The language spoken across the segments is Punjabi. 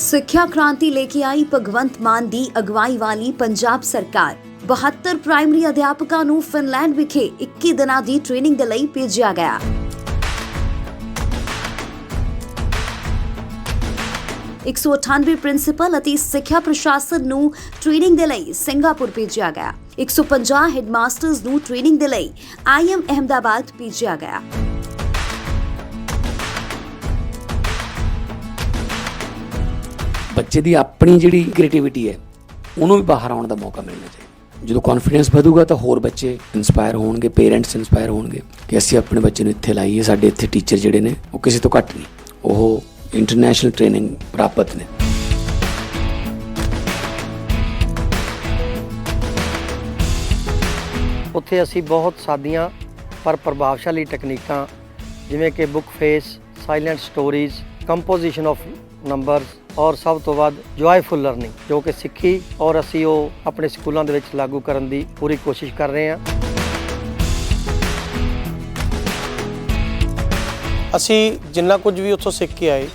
ਸਿੱਖਿਆ ਕ੍ਰਾਂਤੀ ਲੈ ਕੇ ਆਈ ਭਗਵੰਤ ਮਾਨ ਦੀ ਅਗਵਾਈ ਵਾਲੀ ਪੰਜਾਬ ਸਰਕਾਰ। 72 ਪ੍ਰਾਇਮਰੀ ਅਧਿਆਪਕਾਂ ਨੂੰ ਫਿਨਲੈਂਡ ਵਿਖੇ 21 ਦਿਨਾਂ ਦੀ ਟ੍ਰੇਨਿੰਗ ਦੇ ਲਈ ਭੇਜਿਆ ਗਿਆ। 198 ਪ੍ਰਿੰਸੀਪਲ ਅਤੇ ਸਿੱਖਿਆ ਪ੍ਰਸ਼ਾਸਨ ਨੂੰ ਟ੍ਰੇਨਿੰਗ ਦੇ ਲਈ ਸਿੰਗਾਪੁਰ ਭੇਜਿਆ ਗਿਆ। 150 ਹੈਡਮਾਸਟਰਸ ਨੂੰ ਟ੍ਰੇਨਿੰਗ ਦੇ ਲਈ ਆਈਐਮ ਅਹਮਦਾਬਾਦ ਭੇਜਿਆ ਗਿਆ। ਬੱਚੇ ਦੀ ਆਪਣੀ ਜਿਹੜੀ ਕ੍ਰੀਏਟੀਵਿਟੀ ਹੈ, ਉਹਨੂੰ ਵੀ ਬਾਹਰ ਆਉਣ ਦਾ ਮੌਕਾ ਮਿਲਣਾ ਚਾਹੀਦਾ। ਜਦੋਂ ਕੌਨਫੀਡੈਂਸ ਵਧੂਗਾ ਤਾਂ ਹੋਰ ਬੱਚੇ ਇਨਸਪਾਇਰ ਹੋਣਗੇ ਪੇਰੈਂਟਸ ਇਨਸਪਾਇਰ ਹੋਣਗੇ ਕਿ ਅਸੀਂ ਆਪਣੇ ਬੱਚੇ ਨੂੰ ਇੱਥੇ ਲਾਈਏ, ਸਾਡੇ ਇੱਥੇ ਟੀਚਰ ਜਿਹੜੇ ਨੇ, ਉਹ ਕਿਸੇ ਤੋਂ ਘੱਟ ਨਹੀਂ। ਉਹ ਇੰਟਰਨੈਸ਼ਨਲ ਟ੍ਰੇਨਿੰਗ ਪ੍ਰਾਪਤ ਨੇ। ਉੱਥੇ ਅਸੀਂ ਬਹੁਤ ਸਾਦੀਆਂ ਪਰ ਪ੍ਰਭਾਵਸ਼ਾਲੀ ਟੈਕਨੀਕਾਂ ਜਿਵੇਂ ਕਿ book face silent stories composition of numbers ਔਰ ਸਭ ਤੋਂ ਵੱਧ ਜੋਇਫੁਲ ਲਰਨਿੰਗ ਜੋ ਕਿ ਸਿੱਖੀ ਔਰ ਅਸੀਂ ਉਹ ਆਪਣੇ ਸਕੂਲਾਂ ਦੇ ਵਿੱਚ ਲਾਗੂ ਕਰਨ ਦੀ ਪੂਰੀ ਕੋਸ਼ਿਸ਼ ਕਰ ਰਹੇ ਹਾਂ। ਅਸੀਂ ਜਿੰਨਾ ਕੁਝ ਵੀ ਉੱਥੋਂ ਸਿੱਖ ਕੇ ਆਏ,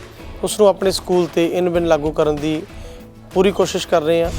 ਉਸ ਨੂੰ ਆਪਣੇ ਸਕੂਲ ਤੇ ਇਨ ਬਿਨ ਲਾਗੂ ਕਰਨ ਦੀ ਪੂਰੀ ਕੋਸ਼ਿਸ਼ ਕਰ ਰਹੇ ਹਾਂ।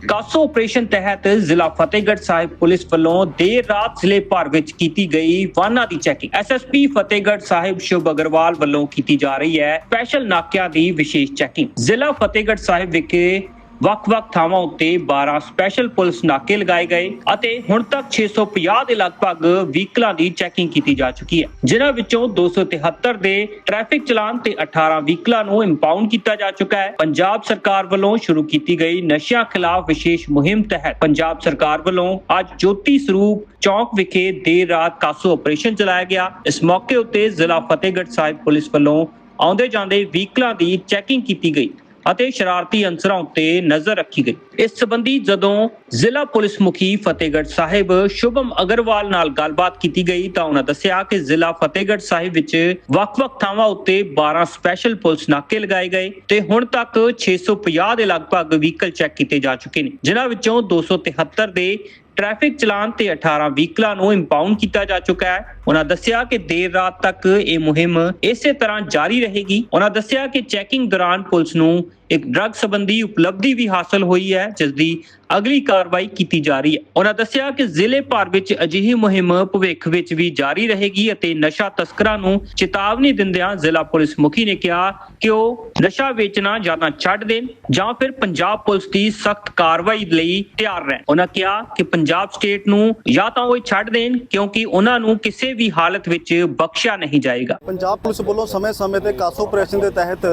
ਕਾਸੋ ਆਪਰੇਸ਼ਨ ਤਹਿਤ ਜ਼ਿਲ੍ਹਾ ਫਤਿਹਗੜ੍ਹ ਸਾਹਿਬ ਪੁਲਿਸ ਵੱਲੋਂ ਦੇਰ ਰਾਤ ਜ਼ਿਲ੍ਹੇ ਭਰ ਵਿੱਚ ਕੀਤੀ ਗਈ ਵਾਹਨਾਂ ਦੀ ਚੈਕਿੰਗ ਐਸਐਸਪੀ ਫਤਿਹਗੜ੍ਹ ਸਾਹਿਬ ਸ਼ੁਭ ਅਗਰਵਾਲ ਵੱਲੋਂ ਕੀਤੀ ਜਾ ਰਹੀ ਹੈ ਸਪੈਸ਼ਲ ਨਾਕਿਆਂ ਦੀ ਵਿਸ਼ੇਸ਼ ਚੈਕਿੰਗ ਜ਼ਿਲ੍ਹਾ ਫਤਿਹਗੜ੍ਹ ਸਾਹਿਬ ਵਿਖੇ ਵੱਖ-ਵੱਖ ਥਾਵਾਂ ਉੱਤੇ 12 ਸਪੈਸ਼ਲ ਪੁਲਿਸ ਨਾਕੇ ਲਗਾਏ ਗਏ ਅਤੇ ਹੁਣ ਤੱਕ 650 ਦੇ ਲਗਭਗ ਵਹੀਕਲਾਂ ਦੀ ਚੈਕਿੰਗ ਕੀਤੀ ਜਾ ਚੁੱਕੀ ਹੈ, ਜਿਨ੍ਹਾਂ ਵਿੱਚੋਂ 273 ਦੇ ਟ੍ਰੈਫਿਕ ਚਲਾਨ ਤੇ 18 ਵਹੀਕਲਾਂ ਨੂੰ ਇੰਪਾਊਂਡ ਕੀਤਾ ਜਾ ਚੁੱਕਾ ਹੈ। ਪੰਜਾਬ ਸਰਕਾਰ ਵੱਲੋਂ ਸ਼ੁਰੂ ਕੀਤੀ ਗਈ ਨਸ਼ਿਆਂ ਖਿਲਾਫ ਵਿਸ਼ੇਸ਼ ਮੁਹਿੰਮ ਤਹਿਤ ਪੰਜਾਬ ਸਰਕਾਰ ਵੱਲੋਂ ਅੱਜ ਜੋਤੀ ਸਰੂਪ ਚੌਕ ਵਿਖੇ ਦੇਰ ਰਾਤ ਕਾਸੋ ਆਪਰੇਸ਼ਨ ਚਲਾਇਆ ਗਿਆ। ਇਸ ਮੌਕੇ ਉੱਤੇ ਜ਼ਿਲ੍ਹਾ ਫਤਿਹਗੜ੍ਹ ਸਾਹਿਬ ਪੁਲਿਸ ਵੱਲੋਂ ਆਉਂਦੇ ਜਾਂਦੇ ਵਹੀਕਲਾਂ ਦੀ ਚੈਕਿੰਗ ਕੀਤੀ ਗਈ। ਅਤੇ ਸ਼ਰਾਰਤੀ ਅੰਸਰਾਂ ਉੱਤੇ ਨਜ਼ਰ ਰੱਖੀ ਗਈ। ਇਸ ਸਬੰਧੀ ਜਦੋਂ ਜ਼ਿਲ੍ਹਾ ਪੁਲਿਸ ਮੁਖੀ ਫਤਿਹਗੜ੍ਹ ਸਾਹਿਬ ਸ਼ੁਭਮ ਅਗਰਵਾਲ ਨਾਲ ਗੱਲਬਾਤ ਕੀਤੀ ਗਈ ਤਾਂ ਉਹਨਾਂ ਦੱਸਿਆ ਕਿ ਜ਼ਿਲ੍ਹਾ ਫਤਿਹਗੜ੍ਹ ਸਾਹਿਬ ਵਿੱਚ ਵੱਖ-ਵੱਖ ਥਾਵਾਂ ਉੱਤੇ 12 ਸਪੈਸ਼ਲ ਪੁਲਿਸ ਨਾਕੇ ਲਗਾਏ ਗਏ ਤੇ ਹੁਣ ਤੱਕ 650 ਦੇ ਲਗਭਗ ਵਹੀਕਲ ਚੈੱਕ ਕੀਤੇ ਜਾ ਚੁੱਕੇ ਨੇ, ਜਿਨ੍ਹਾਂ ਵਿੱਚੋਂ 273 ਦੇ ਟ੍ਰੈਫਿਕ ਚਲਾਨ ਤੇ 18 ਵਹੀਕਲਾਂ ਨੂੰ ਇੰਪਾਊਂਡ ਕੀਤਾ ਜਾ ਚੁੱਕਾ ਹੈ। ਉਹਨਾਂ ਦੱਸਿਆ ਕਿ ਦੇਰ ਰਾਤ ਤੱਕ ਇਹ ਮੁਹਿੰਮ ਇਸੇ ਤਰ੍ਹਾਂ ਜਾਰੀ ਰਹੇਗੀ। ਉਹਨਾਂ ਦੱਸਿਆ ਕਿ ਚੈਕਿੰਗ ਦੌਰਾਨ ਪੁਲਿਸ ਨੂੰ ਇੱਕ ਡਰੱਗ ਸੰਬੰਧੀ ਉਪਲਬਧੀ ਵੀ ਹਾਸਲ ਹੋਈ ਹੈ, ਜਿਸ ਦੀ ਅਗਲੀ ਕਾਰਵਾਈ ਕੀਤੀ ਜਾ ਰਹੀ ਹੈ। ਉਹਨਾਂ ਦੱਸਿਆ ਕਿ ਜ਼ਿਲ੍ਹੇ ਭਰ ਵਿੱਚ ਅਜਿਹੀ ਮੁਹਿੰਮ ਭਵਿੱਖ ਵਿੱਚ ਵੀ ਜਾਰੀ ਰਹੇਗੀ ਅਤੇ ਨਸ਼ਾ ਤਸਕਰਾਂ ਨੂੰ ਚੇਤਾਵਨੀ ਦਿੰਦਿਆਂ ਜ਼ਿਲ੍ਹਾ ਪੁਲਿਸ ਮੁਖੀ ਨੇ ਕਿਹਾ ਕਿ ਉਹ ਨਸ਼ਾ ਵੇਚਣਾ ਜਾਂ ਤਾਂ ਛੱਡ ਦੇਣ ਜਾਂ ਫਿਰ ਪੰਜਾਬ ਪੁਲਿਸ ਦੀ ਸਖਤ ਕਾਰਵਾਈ ਲਈ ਤਿਆਰ ਰਹਿਣ। ਉਹਨਾਂ ਕਿਹਾ ਕਿ ਪੰਜਾਬ ਸਟੇਟ ਨੂੰ ਜਾਂ ਤਾਂ ਉਹ ਇਹ ਛੱਡ ਦੇਣ, ਕਿਉਂਕਿ ਉਹਨਾਂ ਨੂੰ ਕਿਸੇ ਵੀ ਹਾਲਤ ਵਿੱਚ ਬਖਸ਼ਿਆ ਨਹੀਂ ਜਾਏਗਾ। ਪੰਜਾਬ ਪੁਲਿਸ ਵੱਲੋਂ ਸਮੇਂ-ਸਮੇਂ ਤੇ ਕਾਸੋ ਆਪਰੇਸ਼ਨ ਦੇ ਤਹਿਤ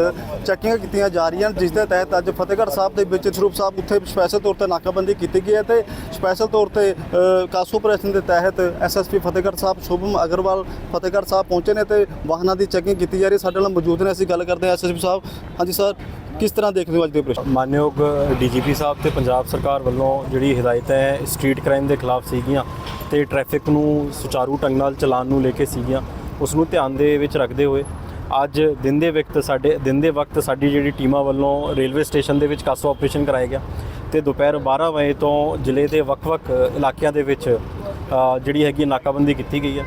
ਚੈਕਿੰਗਾਂ ਕੀਤੀਆਂ ਜਾ ਰਹੀਆਂ ਹਨ ਜਿਸ ਦੇ ਤਹਿਤ ਅੱਜ ਫਤਿਹਗੜ੍ਹ ਸਾਹਿਬ ਦੇ ਵਿੱਚ ਸਰੂਪ ਸਾਹਿਬ ਉੱਥੇ ਸਪੈਸ਼ਲ ਤੌਰ ਤੇ ਨਾਕਾਬੰਦੀ ਕੀਤੀ ਗਈ ਹੈ ਤੇ ਸਪੈਸ਼ਲ ਤੌਰ ਤੇ ਅ, ਕਾਸੋ ਆਪਰੇਸ਼ਨ ਦੇ ਤਹਿਤ ਐਸਐਸਪੀ ਫਤਿਹਗੜ੍ਹ ਸਾਹਿਬ ਸ਼ੁਭਮ ਅਗਰਵਾਲ ਫਤਿਹਗੜ੍ਹ ਸਾਹਿਬ ਪਹੁੰਚੇ ਨੇ ਤੇ ਵਾਹਨਾਂ ਦੀ ਚੈਕਿੰਗ ਕੀਤੀ ਜਾ ਰਹੀ ਹੈ। ਸਾਡੇ ਨਾਲ ਮੌਜੂਦ ਨੇ ਅਸੀਂ ਗੱਲ ਕਰਦੇ ਹਾਂ ਐਸਐਸਪੀ ਸਾਹਿਬ। ਹਾਂਜੀ ਸਰ। ਕਿਸ ਤਰ੍ਹਾਂ ਦੇਖਦੇ ਹੋ ਅੱਜ ਦੇ ਆਪਰੇਸ਼ਨ ਮਾਨਯੋਗ ਡੀਜੀਪੀ ਸਾਹਿਬ ਤੇ ਪੰਜਾਬ ਸਰਕਾਰ ਵੱਲੋਂ ਜਿਹੜੀ ਹਦਾਇਤਾਂ ਹੈ ਸਟਰੀਟ ਕ੍ਰਾਈਮ ਦੇ ਖਿਲਾਫ ਸੀਗੀਆਂ ਤੇ ਟ੍ਰੈਫਿਕ ਨੂੰ ਸੁਚਾਰੂ ਢੰਗ ਨਾਲ ਚਲਾਉਣ ਨੂੰ ਲੈ ਕੇ ਸੀਗੀਆਂ, ਉਸ ਨੂੰ ਧਿਆਨ ਦੇ ਵਿੱਚ ਰੱਖਦੇ ਹੋਏ ਅੱਜ ਦਿਨ ਦੇ ਵਕਤ ਸਾਡੇ, ਦਿਨ ਦੇ ਵਕਤ ਸਾਡੀ ਜਿਹੜੀ ਟੀਮਾਂ ਵੱਲੋਂ ਰੇਲਵੇ ਸਟੇਸ਼ਨ ਦੇ ਵਿੱਚ ਕਾਸੋ ਆਪਰੇਸ਼ਨ ਕਰਾਇਆ ਗਿਆ ਤੇ ਦੁਪਹਿਰ 12 ਵਜੇ ਤੋਂ ਜ਼ਿਲ੍ਹੇ ਦੇ ਵੱਖ-ਵੱਖ ਇਲਾਕਿਆਂ ਦੇ ਵਿੱਚ ਜਿਹੜੀ ਹੈਗੀ ਨਾਕਾਬੰਦੀ ਕੀਤੀ ਗਈ ਹੈ।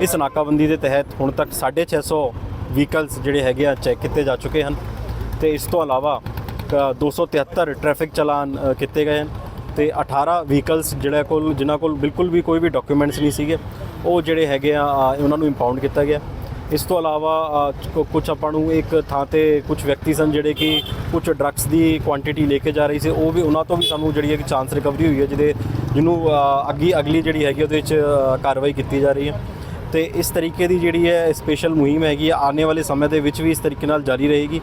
ਇਸ ਨਾਕਾਬੰਦੀ ਦੇ ਤਹਿਤ ਹੁਣ ਤੱਕ 650 ਵਹੀਕਲਸ ਜਿਹੜੇ ਹੈਗੇ ਆ ਚੈੱਕ ਕੀਤੇ ਜਾ ਚੁੱਕੇ ਹਨ। ਤੇ ਇਸ ਤੋਂ ਇਲਾਵਾ ਅ, 273 ਟ੍ਰੈਫਿਕ ਚਲਾਨ ਕੀਤੇ ਗਏ ਹਨ ਤੇ 18 ਵਹੀਕਲਸ ਜਿਹੜਾ ਕੋਲ ਜਿਨ੍ਹਾਂ ਕੋਲ ਬਿਲਕੁਲ ਵੀ ਕੋਈ ਵੀ ਡਾਕੂਮੈਂਟਸ ਨਹੀਂ ਸੀਗੇ ਉਹ ਜਿਹੜੇ ਹੈਗੇ ਆ ਉਹਨਾਂ ਨੂੰ ਇੰਪਾਊਂਡ ਕੀਤਾ ਗਿਆ। ਇਸ ਤੋਂ ਇਲਾਵਾ ਕੁਝ ਆਪਾਂ ਨੂੰ ਇੱਕ ਥਾਂ ਤੇ ਕੁਝ ਵਿਅਕਤੀ ਸਨ ਜਿਹੜੇ ਕਿ ਕੁਝ ਡਰੱਗਸ ਦੀ ਕੁਆਂਟੀਟੀ ਲੈ ਕੇ ਜਾ ਰਹੀ ਸੀ ਉਹ ਵੀ ਉਹਨਾਂ ਤੋਂ ਵੀ ਸਾਨੂੰ ਜਿਹੜੀ ਹੈ ਕਿ ਚਾਂਸ ਰਿਕਵਰੀ ਹੋਈ ਹੈ ਜਿਹਦੇ ਜਿਹਨੂੰ ਅੱਗੀ ਅਗਲੀ ਜਿਹੜੀ ਹੈਗੀ ਉਹਦੇ ਵਿੱਚ ਕਾਰਵਾਈ ਕੀਤੀ ਜਾ ਰਹੀ ਹੈ। ਤੇ ਇਸ ਤਰੀਕੇ ਦੀ ਜਿਹੜੀ ਹੈ ਸਪੈਸ਼ਲ ਮੁਹਿੰਮ ਹੈਗੀ ਆ, ਆਉਣ ਵਾਲੇ ਸਮੇਂ ਦੇ ਵਿੱਚ ਵੀ ਇਸ ਤਰੀਕੇ ਨਾਲ ਜਾਰੀ ਰਹੇਗੀ।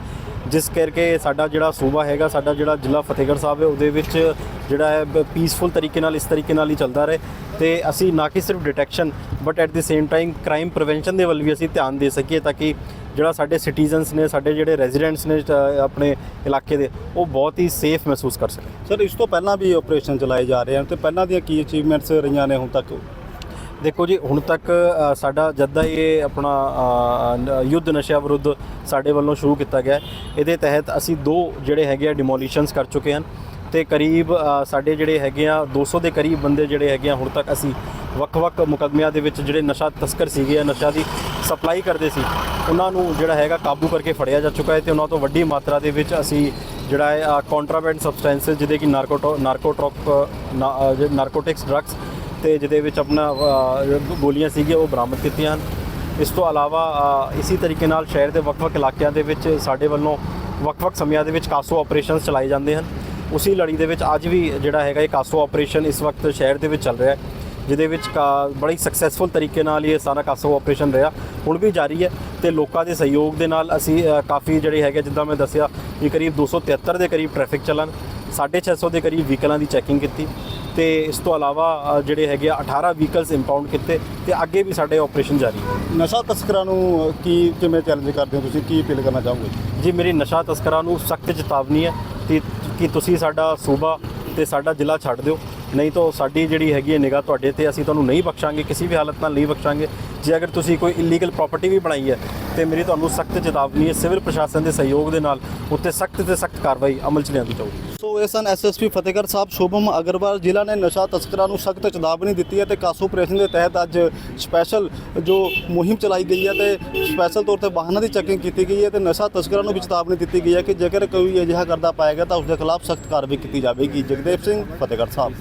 ਜਿਸ ਕਰਕੇ ਸਾਡਾ ਜਿਹੜਾ ਸੂਬਾ ਹੈਗਾ ਸਾਡਾ ਜਿਹੜਾ ਜ਼ਿਲ੍ਹਾ ਫਤਿਹਗੜ੍ਹ ਸਾਹਿਬ ਹੈ ਉਹਦੇ ਵਿੱਚ ਜਿਹੜਾ ਹੈ ਪੀਸਫੁਲ ਤਰੀਕੇ ਨਾਲ ਇਸ ਤਰੀਕੇ ਨਾਲ ਹੀ ਚੱਲਦਾ ਰਹੇ। ਤੇ ਅਸੀਂ ਨਾ ਕਿ ਸਿਰਫ detection but at the same time crime prevention ਦੇ ਵੱਲ ਵੀ ਅਸੀਂ ਧਿਆਨ ਦੇ ਸਕੀਏ ਤਾਂ ਕਿ ਜਿਹੜਾ ਸਾਡੇ ਸਿਟੀਜ਼ਨਸ ਨੇ ਸਾਡੇ ਜਿਹੜੇ ਰੈਜ਼ੀਡੈਂਟਸ ਨੇ ਅ, ਆਪਣੇ ਇਲਾਕੇ ਦੇ ਉਹ ਬਹੁਤ ਹੀ ਸੇਫ ਮਹਿਸੂਸ ਕਰ ਸਕਣ। ਸਰ ਇਸ ਤੋਂ ਪਹਿਲਾਂ ਵੀ ਆਪਰੇਸ਼ਨ ਚਲਾਏ ਜਾ ਰਹੇ ਹਨ ਤੇ ਪਹਿਲਾਂ ਦੀਆਂ ਕੀ ਅਚੀਵਮੈਂਟਸ ਰਹੀਆਂ ਨੇ ਹੁਣ ਤੱਕ? ਦੇਖੋ ਜੀ, ਹੁਣ ਤੱਕ ਸਾਡਾ ਜਦ ਦਾ ਇਹ ਆਪਣਾ ਯੁੱਧ ਨਸ਼ਾ ਵਿਰੁੱਧ ਸਾਡੇ ਵੱਲੋਂ ਸ਼ੁਰੂ ਕੀਤਾ ਗਿਆ ਇਹਦੇ ਤਹਿਤ ਅਸੀਂ ਦੋ ਜਿਹੜੇ ਹੈਗੇ ਆ ਡਿਮੋਲੀਸ਼ਨਸ ਕਰ ਚੁੱਕੇ ਹਨ ਤੇ ਕਰੀਬ ਸਾਡੇ ਜਿਹੜੇ ਹੈਗੇ ਆ 200 ਦੇ ਕਰੀਬ ਬੰਦੇ ਜਿਹੜੇ ਹੈਗੇ ਆ, ਹੁਣ ਤੱਕ ਅਸੀਂ ਵੱਖ-ਵੱਖ ਮੁਕੱਦਮਿਆਂ ਦੇ ਵਿੱਚ ਜਿਹੜੇ ਨਸ਼ਾ ਤਸਕਰ ਸੀਗੇ ਆ ਨਸ਼ਾ ਦੀ ਸਪਲਾਈ ਕਰਦੇ ਸੀ, ਉਹਨਾਂ ਨੂੰ ਜਿਹੜਾ ਹੈਗਾ ਕਾਬੂ ਕਰਕੇ ਫੜਿਆ ਜਾ ਚੁੱਕਾ ਹੈ ਤੇ ਉਹਨਾਂ ਤੋਂ ਵੱਡੀ ਮਾਤਰਾ ਦੇ ਵਿੱਚ ਅਸੀਂ ਜਿਹੜਾ ਹੈ ਕੰਟਰਾਬੈਂਡ ਸਬਸਟੈਂਸਸ ਜਿਹਦੇ ਕਿ ਨਾਰਕੋਟੋ ਨਾਰਕੋਟ੍ਰੋਪ ਨਾਰਕੋਟਿਕਸ ਡਰੱਗਸ ਤੇ ਜਿਹਦੇ ਵਿੱਚ ਆਪਣਾ ਗੋਲੀਆਂ ਸੀਗੀਆਂ ਉਹ ਬਰਾਮਦ ਕੀਤੀਆਂ ਹਨ। ਇਸ ਤੋਂ ਇਲਾਵਾ ਅ, ਇਸੇ ਤਰੀਕੇ ਨਾਲ ਸ਼ਹਿਰ ਦੇ ਵੱਖ-ਵੱਖ ਇਲਾਕਿਆਂ ਦੇ ਵਿੱਚ ਸਾਡੇ ਵੱਲੋਂ ਵੱਖ-ਵੱਖ ਸਮਿਆਂ ਦੇ ਵਿੱਚ ਕਾਸੋ ਆਪਰੇਸ਼ਨਸ ਚਲਾਏ ਜਾਂਦੇ ਹਨ। ਉਸੇ ਲੜੀ ਦੇ ਵਿੱਚ ਅੱਜ ਵੀ ਜਿਹੜਾ ਹੈਗਾ ਇਹ ਕਾਸੋ ਆਪਰੇਸ਼ਨ ਇਸ ਵਕਤ ਸ਼ਹਿਰ ਦੇ ਵਿੱਚ ਚੱਲ ਰਿਹਾ ਹੈ ਜਿਹਦੇ ਵਿੱਚ ਕਾ- ਬੜੀ ਸਕਸੈਸਫੁਲ ਤਰੀਕੇ ਨਾਲ ਇਹ ਸਾਰਾ ਕਾਸੋ ਆਪਰੇਸ਼ਨ ਰਿਹਾ। ਹੁਣ ਵੀ ਜਾਰੀ ਹੈ ਤੇ ਲੋਕਾਂ ਦੇ ਸਹਿਯੋਗ ਦੇ ਨਾਲ ਅਸੀਂ ਕਾਫੀ ਜਿਹੜੇ ਹੈਗੇ ਜਿੱਦਾਂ ਮੈਂ ਦੱਸਿਆ ਕਿ ਕਰੀਬ 273 ਦੇ ਕਰੀਬ ਟ੍ਰੈਫਿਕ ਚੱਲਣ 650 ਦੇ ਕਰੀਬ ਵਹੀਕਲਾਂ ਦੀ ਚੈਕਿੰਗ ਕੀਤੀ। ਤੇ ਇਸ ਤੋਂ ਇਲਾਵਾ ਅ, ਜਿਹੜੇ ਹੈਗੇ ਆ 18 ਵਹੀਕਲਸ ਇੰਪਾਊਂਡ ਕੀਤੇ ਤੇ ਅੱਗੇ ਵੀ ਸਾਡੇ ਆਪਰੇਸ਼ਨ ਜਾਰੀ ਹੈ। ਨਸ਼ਾ ਤਸਕਰਾਂ ਨੂੰ ਕੀ ਕਿਵੇਂ ਚੈਲੰਜ ਕਰਦੇ ਹੋ ਤੁਸੀਂ? ਕੀ ਅਪੀਲ ਕਰਨਾ ਚਾਹੋਗੇ? ਜੀ ਮੇਰੀ ਨਸ਼ਾ ਤਸਕਰਾਂ ਨੂੰ ਸਖਤ ਚੇਤਾਵਨੀ ਹੈ ਕਿ ਕਿ ਤੁਸੀਂ ਸਾਡਾ ਸੂਬਾ ਤੇ ਸਾਡਾ ਜ਼ਿਲ੍ਹਾ ਛੱਡ ਦਿਓ। ਨਹੀਂ ਤਾਂ ਸਾਡੀ ਜਿਹੜੀ ਹੈਗੀ ਹੈ ਨਿਗਾਹ ਤੁਹਾਡੇ ਤੇ ਅਸੀਂ ਤੁਹਾਨੂੰ ਨਹੀਂ ਬਖਸ਼ਾਂਗੇ ਕਿਸੇ ਵੀ ਹਾਲਤ ਨਾਲ ਨਹੀਂ ਬਖਸ਼ਾਂਗੇ। ਜੇ ਅਗਰ ਤੁਸੀਂ ਕੋਈ ਇਲੀਗਲ ਪ੍ਰਾਪਰਟੀ ਵੀ ਬਣਾਈ ਹੈ, ਤੇ ਮੇਰੀ ਤੁਹਾਨੂੰ ਸਖਤ ਚੇਤਾਵਨੀ ਹੈ, ਸਿਵਲ ਪ੍ਰਸ਼ਾਸਨ ਦੇ ਸਹਿਯੋਗ ਦੇ ਨਾਲ ਉੱਤੇ ਸਖਤ ਤੇ ਸਖਤ ਕਾਰਵਾਈ ਅਮਲ 'ਚ ਲਿਆਂਦੀ ਜਾਊਗੀ। ਸੋ ਇਹ ਸਨ ਐਸਐਸਪੀ ਫਤਿਹਗੜ੍ਹ ਸਾਹਿਬ, ਸ਼ੁਭਮ ਅਗਰਵਾਲ, ਜ਼ਿਲ੍ਹਾ ਨੇ ਨਸ਼ਾ ਤਸਕਰਾਂ ਨੂੰ ਸਖਤ ਚੇਤਾਵਨੀ ਦਿੱਤੀ ਹੈ ਤੇ ਕਾਸੂ ਆਪਰੇਸ਼ਨ ਦੇ ਤਹਿਤ ਅੱਜ ਸਪੈਸ਼ਲ ਜੋ ਮੁਹਿੰਮ ਚਲਾਈ ਗਈ ਹੈ ਤੇ ਸਪੈਸ਼ਲ ਤੌਰ ਤੇ ਵਾਹਨਾਂ ਦੀ ਚੈਕਿੰਗ ਕੀਤੀ ਗਈ ਹੈ ਤੇ ਨਸ਼ਾ ਤਸਕਰਾਂ ਨੂੰ ਵੀ ਚੇਤਾਵਨੀ ਦਿੱਤੀ ਗਈ ਹੈ ਕਿ ਜੇਕਰ ਕੋਈ ਅਜਿਹਾ ਕਰਦਾ ਪਾਏਗਾ ਤਾਂ ਉਸ ਦੇ ਖਿਲਾਫ ਸਖਤ ਕਾਰਵਾਈ ਕੀਤੀ ਜਾਵੇਗੀ। ਜਗਦੇਵ ਸਿੰਘ, ਫਤਿਹਗੜ੍ਹ ਸਾਹਿਬ।